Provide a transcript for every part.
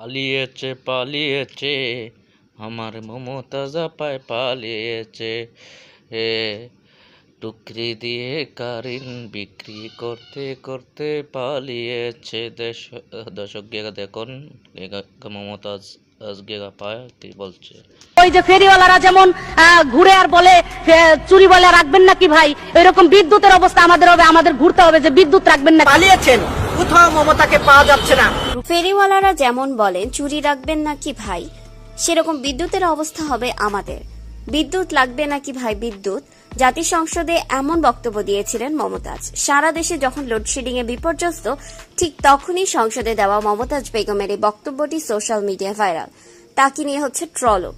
পালিয়েছে পালিয়েছে। আমার মমতাজা পায় পালিয়েছে। এ টুকরি দিয়ে কারিন বিক্রি করতে করতে পালিয়েছে দেশ দর্শক গেগা দেখুন। মমতাজ গেগা বলছে? ওই যে ফেরিওয়ালারা যেমন ঘুরে আর বলে চুরি বলে রাখবেন নাকি ভাই? এরকম বিদ্যুতের অবস্থা আমাদের হবে আমাদের ঘুরতে হবে যে বিদ্যুৎ রাখবেন না পালিয়েছেন। কোথাও মমতাকে পাওয়া যাচ্ছে না। ফেরিওয়ালারা যেমন বলেন, চুরি রাখবেন নাকি ভাই? সেরকম বিদ্যুতের অবস্থা হবে আমাদের। বিদ্যুৎ লাগবে নাকি ভাই বিদ্যুৎ? জাতি সংসদে এমন বক্তব্য দিয়েছিলেন মমতাজ। সারা দেশে যখন লোডশেডিং এ বিপর্যস্ত, ঠিক তখনই সংসদে দেওয়া মমতাজ বেগমের এই বক্তব্যটি সোশ্যাল মিডিয়ায় ভাইরাল। তাকে নিয়ে হচ্ছে ট্রলও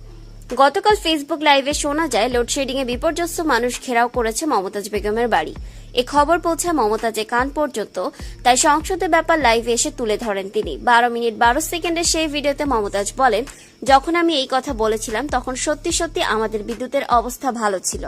গতকাল ফেসবুক লাইভে শোনা যায় লোডশেডিং এ বিপর্যস্ত মানুষ ঘেরাও করেছে মমতাজ বেগমের বাড়ি। এ খবর পৌঁছায় মমতাজের কান পর্যন্ত। তাই সংসদের ব্যাপার লাইভে এসে তুলে ধরেন তিনি। বারো মিনিট বারো সেকেন্ডের সেই ভিডিওতে মমতাজ বলেন, যখন আমি এই কথা বলেছিলাম, তখন সত্যি সত্যি আমাদের বিদ্যুতের অবস্থা ভালো ছিল।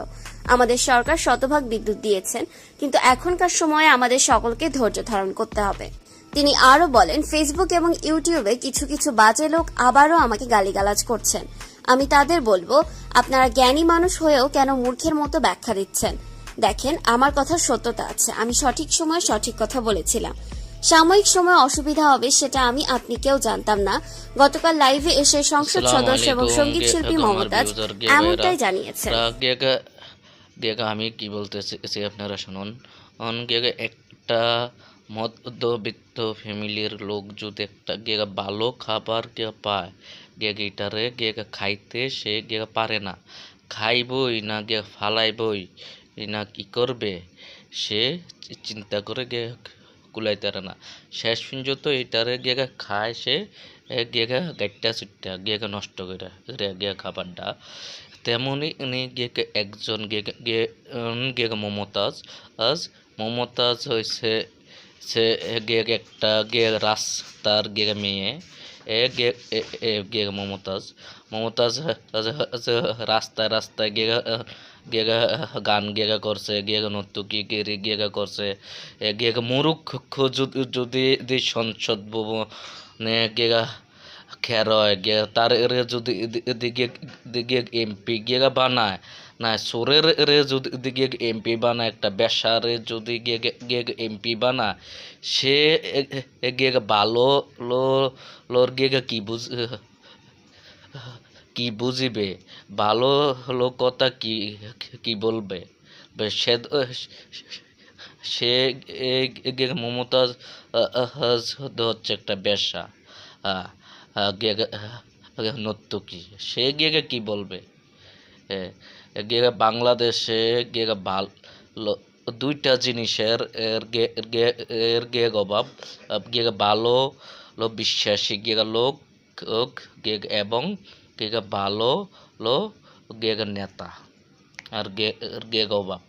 আমাদের সরকার শতভাগ বিদ্যুৎ দিয়েছেন, কিন্তু এখনকার সময়ে আমাদের সকলকে ধৈর্য ধারণ করতে হবে। তিনি আরও বলেন ফেসবুক এবং ইউটিউবে কিছু কিছু বাজে লোক আবারও আমাকে গালিগালাজ করছেন। আমি তাদের বলব আপনারা জ্ঞানী মানুষ হয়েও কেন মূর্খের মতো ব্যাখ্যা দিচ্ছেন? দেখেন আমার কথার সত্যতা আছে। আমি সঠিক সময়ে সঠিক কথা বলেছিলাম। সাময়িক সময় অসুবিধা হবে সেটা আমি আপনি কেউ জানতাম না। গতকাল লাইভে এসে সংসদ সদস্য এবং সংগীত শিল্পী মমতাজ এমনটাই। জানিয়েছেন। গেগা আমি কি বলতেছি আপনারা শুনুন। একটা মধ্যবিত্ত ফ্যামিলির লোক যদি একটা গেগা ভালো খাবার কে পায় গেগা এটারে গেগা খাইতে সে গেগা পারে না। খাইবই না গে ফালাইবই না কি করবে? সে চিন্তা করে গে কুলাইতে পারে না। শেষ পর্যন্ত এটারে গেগা খায় সে গেগা গাইটা সুটটা গেগা নষ্ট করে গেগা খাবারটা। তেমনই উনি গেগা একজন গেগা গে উম, গেগা মমতাজ। আজ মমতাজ হয়েছে সে একটা গে রাস তার গেগা মেয়ে এ গে গেগা মমতাজ মমতাজ রাস্তায় রাস্তায় গেগা গেগা গান গেগা করছে গেগা নর্তকী গেরি গেগা করছে এ গেগা মুরুক্ষ যদি সংসদ ভবনে গেগা খেরয় গে তার যদি দিকে এমপি গেগা বানায় না, সোরের রে যদি দিকে এমপি বানায়, একটা বেসারে যদি গে এমপি বানা সে গেগা ভালো লোর গেগা কি বুঝ, কি বুঝিবে? ভালো হলো কথা কি কি বলবে? সে সে মমতাজ হচ্ছে একটা বেশা নর্তকী সে গিয়ে কি বলবে? গিয়ে বাংলাদেশে গিয়ে ভালো দুইটা জিনিসের এর গে এর গে- অভাব গিয়ে ভালো লো বিশ্বাসী গিয়ে লোক এবং গিয়ে ভালো লো গিয়ে নেতা আর গে গে অভাব।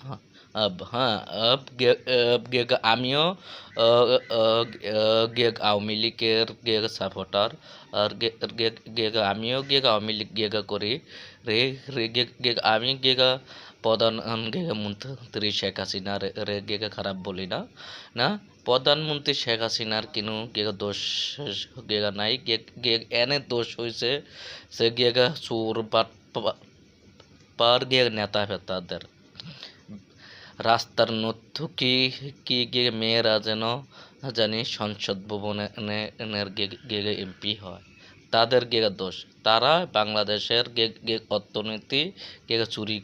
हाँ, अब हाँ अब गे अब गेग আমিও গেগ আওয়ামী লীগের গেগ সাপোর্টার আর গেগ গেগ আমিও গেগ আওয়ামী লীগ গেগ করি রে রে গেগ গেগ আমি গেগা প্রধান গেগ মন্ত্রী শেখ হাসিনা রে রে গেগ খারাপ বলি না না প্রধানমন্ত্রী শেখ হাসিনার কিনু গেগ দোষ গেগা নাই গেগ গেগ এনে দোষ হয়েছে সে গেগা সুর বাট পার গেগ নেতা ফেতাদের রাস্তার নর্তকী কি গিয়ে মেয়েরা যেন জানি সংসদ ভবনে গেগে এমপি হয় তাদের গেগে দোষ তারা বাংলাদেশের গে গে অর্থনীতি গেগে চুরি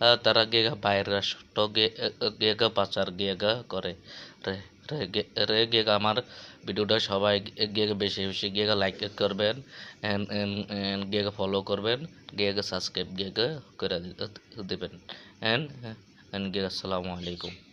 আহ, তারা গেগা বাইরের রাষ্ট্র গেগা পাচার গেগা করে রে গে- আমার ভিডিওটা সবাই গেগে বেশি বেশি গেগা লাইক করবেন গেগা ফলো করবেন গেগা সাবস্ক্রাইব গেগা করে দিবেন এন্ড dan assalamualaikum.